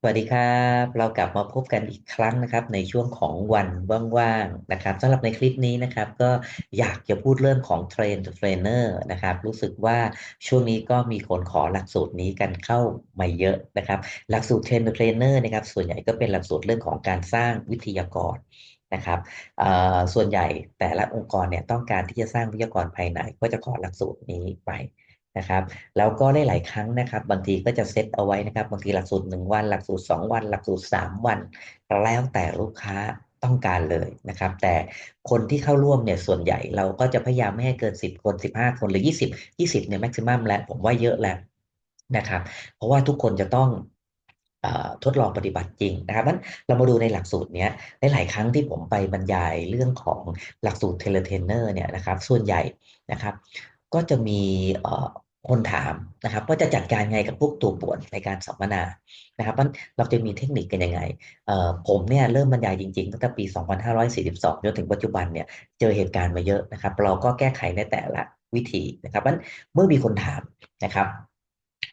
สวัสดีครับ เรากลับมาพบกันอีกครั้งนะครับ ในช่วงของวันว่างๆนะครับสำหรับในคลิปนี้นะครับ ก็อยากจะพูดเรื่องของเทรนเทรนเนอร์นะครับ รู้สึกว่าช่วงนี้ก็มีคนขอหลักสูตรนี้กันเข้ามาเยอะนะครับ หลักสูตรเทรนเทรนเนอร์นะครับ ส่วนใหญ่ก็เป็นหลักสูตรเรื่องของการสร้างวิทยากรนะครับส่วนใหญ่แต่ละองค์กรเนี่ยต้องการที่จะสร้างวิทยากรภายในก็จะขอหลักสูตรนี้ไป นะครับแล้วก็ได้หลายครั้งนะครับ บางทีก็จะเซตเอาไว้นะครับ บางทีหลักสูตรหนึ่งวัน หลักสูตรสองวัน หลักสูตรสามวัน แล้วแต่ลูกค้าต้องการเลยนะครับ แต่คนที่เข้าร่วมเนี่ยส่วนใหญ่เราก็จะพยายามไม่ให้เกินสิบคนสิบห้าคนหรือยี่สิบยี่สิบเนี่ยแม็กซิมัมแล้วผมว่าเยอะแล้วนะครับ เพราะว่าทุกคนจะต้องทดลองปฏิบัติจริงนะครับนั้นเรามาดูในหลักสูตรนี้หลายครั้งที่ผมไปบรรยายเรื่องของหลักสูตรเทเลเทนเนอร์เนี่ยนะครับ ส่วนใหญ่นะครับ ก็จะมี คนถามนะครับว่าจะจัดการไงกับพวกตัวป่วนในการสัมมนานะครับเราจะมีเทคนิคกันยังไงผมเนี่ยเริ่มบรรยายจริงๆตั้งแต่ปี 2542 จนถึงปัจจุบันเนี่ยเจอเหตุการณ์มาเยอะนะครับ เราก็แก้ไขในแต่ละวิธีนะครับเมื่อมีคนถามนะครับ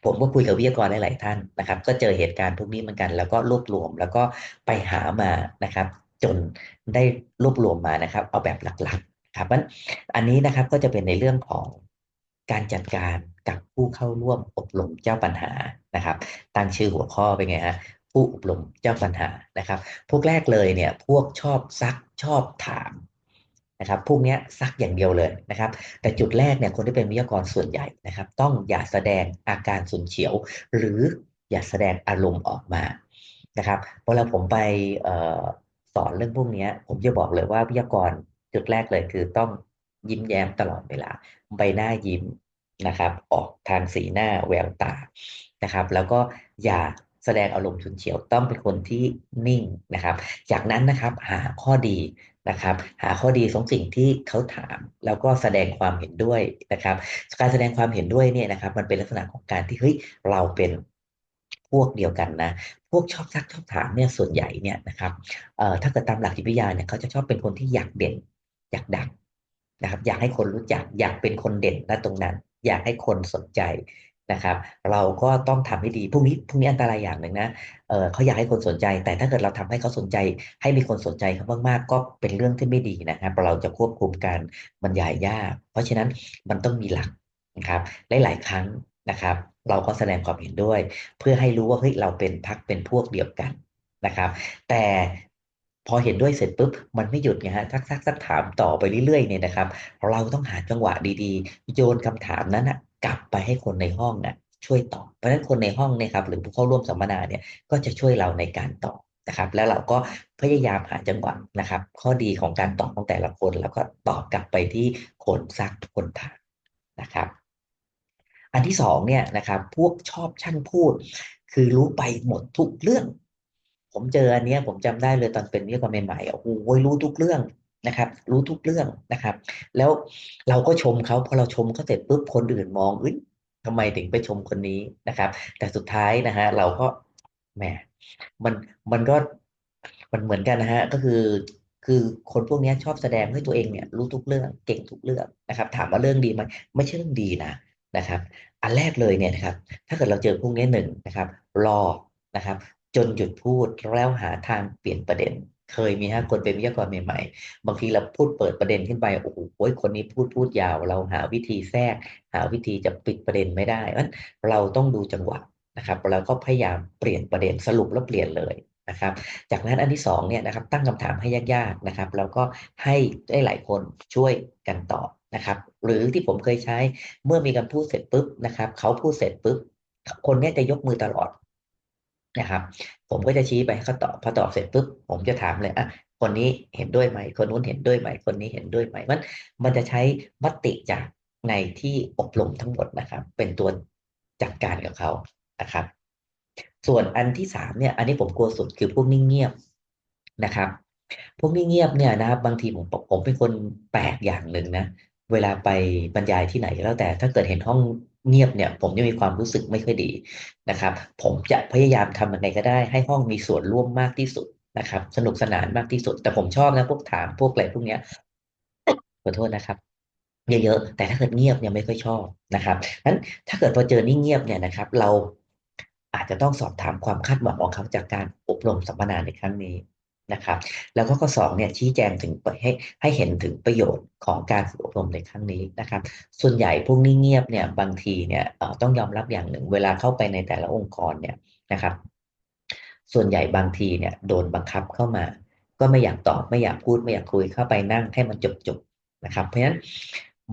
ผมก็คุยกับวิทยากรหลาย ๆ ท่านนะครับ ก็เจอเหตุการณ์พวกนี้เหมือนกัน แล้วก็รวบรวมแล้วก็ไปหามานะครับ จนได้รวบรวมมานะครับ เอาแบบหลัก ๆ ครับอันนี้นะครับก็จะเป็นในเรื่องของ การจัดการกับผู้เข้าร่วมอบรมเจ้าปัญหานะครับ ตั้งชื่อหัวข้อเป็นไงฮะผู้อบรมเจ้าปัญหานะครับ พวกแรกเลยเนี่ยพวกชอบซักชอบถามนะครับพวกนี้ซักอย่างเดียวเลยนะครับ แต่จุดแรกเนี่ยคนที่เป็นวิทยากรส่วนใหญ่นะครับ ต้องอย่าแสดงอาการสุนเฉียว หรืออย่าแสดงอารมณ์ออกมานะครับเวลาผมไปสอนเรื่องพวกนี้ผมจะบอกเลยว่าวิทยากรจุดแรกเลยคือต้อง ยิ้มแย้มตลอดเวลา ใบหน้ายิ้มนะครับ ออกทางสีหน้าแววตานะครับ แล้วก็อย่าแสดงอารมณ์ฉุนเฉียวต้องเป็นคนที่นิ่งนะครับ จากนั้นนะครับหาข้อดีนะครับ หาข้อดีของสิ่งที่เขาถาม แล้วก็แสดงความเห็นด้วยนะครับ การแสดงความเห็นด้วยเนี่ยนะครับ มันเป็นลักษณะของการที่เฮ้ยเราเป็นพวกเดียวกันนะ พวกชอบซักชอบถามเนี่ยส่วนใหญ่เนี่ยนะครับเอ่อถ้าเกิดตามหลักจิตวิทยาเนี่ยเขาจะชอบเป็นคนที่อยากเด่นอยากดัง นะครับ อยากให้คนรู้จัก อยากเป็นคนเด่นณตรงนั้น อยากให้คนสนใจนะครับ เราก็ต้องทำให้ดีพวกนี้พวกนี้อันตรายอย่างหนึ่งนะเออเขาอยากให้คนสนใจ แต่ถ้าเกิดเราทำให้เขาสนใจ ให้มีคนสนใจเขามากๆ ก็เป็นเรื่องที่ไม่ดีนะครับ เราจะควบคุมการบรรยายยาก เพราะฉะนั้นมันต้องมีหลักนะครับหลายๆครั้งนะครับ เราก็แสดงความเห็นด้วย เพื่อให้รู้ว่าเฮ้ยเราเป็นพักเป็นพวกเดียวกันนะครับ แต่ พอเห็นด้วยเสร็จปุ๊บมันไม่หยุดไงฮะซักซักซักถามต่อไปเรื่อยๆเนี่ยนะครับ เราต้องหาจังหวะดีๆ โยนคำถามนั้นนะกลับไปให้คนในห้องนะช่วยตอบเพราะฉะนั้นคนในห้องเนี่ยครับหรือผู้เข้าร่วมสัมมนาเนี่ยก็จะช่วยเราในการตอบนะครับ แล้วเราก็พยายามหาจังหวะนะครับ ข้อดีของการตอบของแต่ละคน แล้วก็ตอบกลับไปที่คนซักคนถามนะครับ อันที่สองเนี่ยนะครับพวกชอบช่างพูด คือรู้ไปหมดทุกเรื่อง ผมเจออันนี้ผมจำได้เลยตอนเป็นวิทยากรใหม่ๆโอ้โหรู้ทุกเรื่องนะครับ รู้ทุกเรื่องนะครับ แล้วเราก็ชมเขาพอเราชมเขาเสร็จปุ๊บคนอื่นมองเอ้ยทำไมถึงไปชมคนนี้นะครับ แต่สุดท้ายนะฮะเราก็แหมมันมันก็มันเหมือนกันนะฮะก็คือคือคนพวกนี้ชอบแสดงให้ตัวเองเนี่ยรู้ทุกเรื่องเก่งทุกเรื่องนะครับ ถามว่าเรื่องดีไหมไม่ใช่เรื่องดีนะนะครับ อันแรกเลยเนี่ยนะครับ ถ้าเกิดเราเจอพวกนี้หนึ่งนะครับ รอนะครับ จนหยุดพูดแล้วหาทางเปลี่ยนประเด็น เคยมีฮะคนเป็นวิทยากรใหม่ๆ บางทีเราพูดเปิดประเด็นขึ้นไปโอ้โหคนนี้พูดพูดยาว เราหาวิธีแทรก หาวิธีจะปิดประเด็นไม่ได้เพราะเราต้องดูจังหวะนะครับเราก็พยายามเปลี่ยนประเด็นสรุปแล้วเปลี่ยนเลยนะครับ จากนั้นอันที่สองเนี่ยนะครับตั้งคำถามให้ยากๆนะครับ แล้วก็ให้ได้หลายคนช่วยกันตอบนะครับ หรือที่ผมเคยใช้เมื่อมีการพูดเสร็จปุ๊บนะครับเขาพูดเสร็จปุ๊บคนนี้จะยกมือตลอด นะครับ ผมก็จะชี้ไปเขาตอบพอตอบเสร็จปุ๊บผมจะถามเลยอะคนนี้เห็นด้วยไหม คนนู้นเห็นด้วยไหม คนนี้เห็นด้วยไหมมันมันจะใช้มติจากในที่อบรมทั้งหมดนะครับ เป็นตัวจัดการกับเขานะครับ ส่วนอันที่สามเนี่ย อันนี้ผมกลัวสุดคือพวกนิ่งเงียบนะครับ พวกนิ่งเงียบเนี่ยนะครับ บางทีผมผมเป็นคนแปลกอย่างหนึ่งนะ เวลาไปบรรยายที่ไหนแล้วแต่ถ้าเกิดเห็นห้อง เงียบเนี่ยผมจะมีความรู้สึกไม่ค่อยดีนะครับ ผมจะพยายามทำยังไงก็ได้ ให้ห้องมีส่วนร่วมมากที่สุดนะครับ สนุกสนานมากที่สุด แต่ผมชอบนะพวกถามพวกอะไรพวกเนี้ยขอโทษนะครับเยอะๆแต่ถ้าเกิดเงียบเนี่ยไม่ค่อยชอบนะครับนั้นถ้าเกิดพอเจอนิ่งเงียบเนี่ยนะครับ เราอาจจจะต้องสอบถามความคาดหวังของเขาจากการอบรมสัมมนาในครั้งนี้ นะครับ แล้วก็ข้อสองเนี่ยชี้แจงถึงให้ให้เห็นถึงประโยชน์ของการฝึกอบรมในครั้งนี้นะครับ ส่วนใหญ่พวกนี้เงียบเนี่ยบางทีเนี่ยต้องยอมรับอย่างหนึ่ง เวลาเข้าไปในแต่ละองค์กรเนี่ยนะครับ ส่วนใหญ่บางทีเนี่ยโดนบังคับเข้ามา ก็ไม่อยากตอบไม่อยากพูดไม่อยากคุยเข้าไปนั่งให้มันจบจบนะครับ เพราะฉะนั้น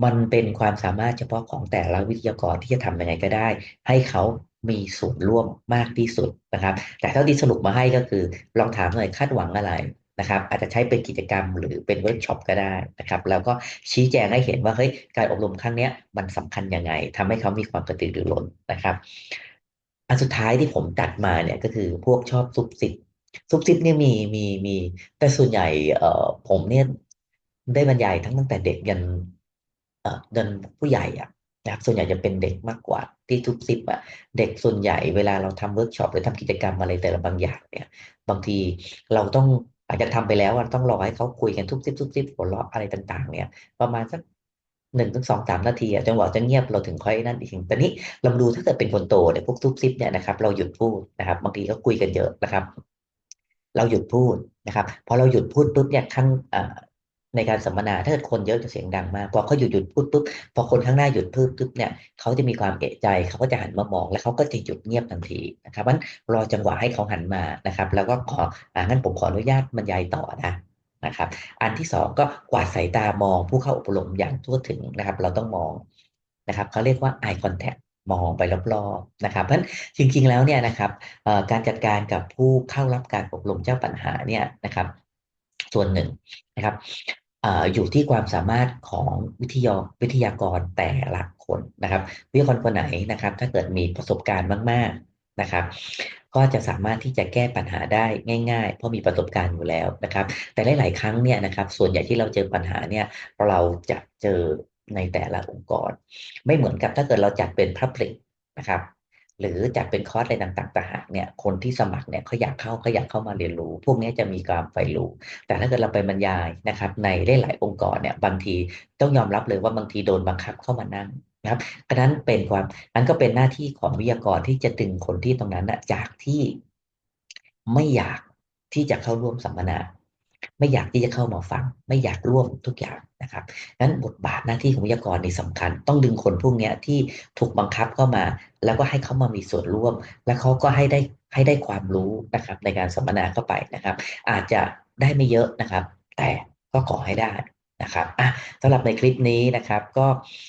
มันเป็นความสามารถเฉพาะของแต่ละวิทยากรที่จะทำยังไงก็ได้ ให้เขา มีส่วนร่วมมากที่สุดนะครับ แต่เท่าที่สรุปมาให้ก็คือ ลองถามหน่อยคาดหวังอะไรนะครับ อาจจะใช้เป็นกิจกรรมหรือเป็นเวิร์กช็อปก็ได้นะครับ แล้วก็ชี้แจงให้เห็นว่าเฮ้ยการอบรมครั้งนี้มันสำคัญยังไงทำให้เขามีความกระตือรือร้นนะครับ อันสุดท้ายที่ผมตัดมาเนี่ยก็คือพวกชอบซุบซิบซุบซิบเนี่ยมีมีมีแต่ส่วนใหญ่เอ่อผมเนี่ยได้บรรยายทั้งตั้งแต่เด็กยันเอ่อยันผู้ใหญ่อะนะครับส่วนใหญ่จะเป็นเด็กมากกว่า ที่ซุบซิบอะเด็กส่วนใหญ่เวลาเราทำเวิร์กช็อปหรือทำกิจกรรมอะไรแต่ละบางอย่างเนี่ย บางทีเราต้องอาจจะทำไปแล้วต้องรอให้เขาคุยกันทุบซิบทุบซิบหัวเราะอะไรต่างๆ เนี่ย ประมาณสักหนึ่งถึงสองสามนาทีอะจังหวะจะเงียบเราถึงค่อยนั่นอีกทีแต่นี้เราดูถ้าเกิดเป็นคนโตเนี่ยพวกทุบซิปเนี่ยนะครับเราหยุดพูดนะครับบางทีก็คุยกันเยอะนะครับ เราหยุดพูดนะครับพอเราหยุดพูดปุ๊บเนี่ยข้าง ในการสัมมนาถ้าเกิดคนเยอะจะเสียงดังมากพอเขาหยุดหยุดพูดปุ๊บพอคนข้างหน้าหยุดพูดปุ๊บเนี่ยเขาจะมีความเอะใจเขาก็จะหันมามอง แล้วเขาก็จะหยุดเงียบทันทีนะครับมันรอจังหวะให้เขาหันมานะครับ แล้วก็ขออ่างั้นผมขออนุญาตบรรยายต่อนะนะครับ อันที่สองก็กวาดสายตามองผู้เข้าอบรมอย่างทั่วถึงนะครับ เราต้องมองนะครับเขาเรียกว่า eye contact มองไปรอบๆนะครับเพราะฉะนั้นจริงๆแล้วเนี่ยนะครับการจัดการกับผู้เข้ารับการอบรมเจ้าปัญหาเนี่ยนะครับ ส่วนหนึ่งนะครับ อยู่ที่ความสามารถของวิทยาวิทยากรแต่ละคนนะครับวิทยากรคนไหนนะครับ ถ้าเกิดมีประสบการณ์มาก ๆนะครับ ก็จะสามารถที่จะแก้ปัญหาได้ง่าย ๆ เพราะมีประสบการณ์อยู่แล้วนะครับ แต่หลาย ๆ ครั้งเนี่ยนะครับ ส่วนใหญ่ที่เราเจอปัญหาเนี่ยเราจะเจอในแต่ละองค์กร ไม่เหมือนกับถ้าเกิดเราจัดเป็น Public นะครับ หรือจัดเป็นคอร์สอะไรต่างๆต่างเนี่ยคนที่สมัครเนี่ยเขาอยากเข้าเขาอยากเข้ามาเรียนรู้ พวกนี้จะมีความใฝ่รู้ แต่ถ้าเกิดเราไปบรรยายนะครับ ในหลายๆองค์กรเนี่ยบางทีต้องยอมรับเลยว่าบางทีโดนบังคับเข้ามานั่งนะครับอันนั้นเป็นความนั้นก็เป็นหน้าที่ของวิทยากรที่จะดึงคนที่ตรงนั้นนะจากที่ไม่อยากที่จะเข้าร่วมสัมมนา ไม่อยากที่จะเข้ามาฟัง ไม่อยากร่วมทุกอย่างนะครับนั้นบทบาทหน้าที่ของวิทยากรนี่สำคัญ ต้องดึงคนพวกนี้ที่ถูกบังคับเข้ามา แล้วก็ให้เขามามีส่วนร่วม และเขาก็ให้ได้ให้ได้ความรู้นะครับในการสัมมนาเข้าไปนะครับ อาจจะได้ไม่เยอะนะครับ แต่ก็ขอให้ได้นะครับอะสำหรับในคลิปนี้นะครับ ก็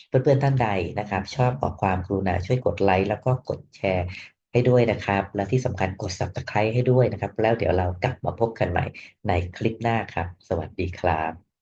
เพื่อนๆท่านใดนะครับ ชอบขอความกรุณาช่วยกดไลค์แล้วก็กดแชร์ ให้ด้วยนะครับ และที่สำคัญกด subscribe ให้ด้วยนะครับ แล้วเดี๋ยวเรากลับมาพบกันใหม่ในคลิปหน้าครับ สวัสดีครับ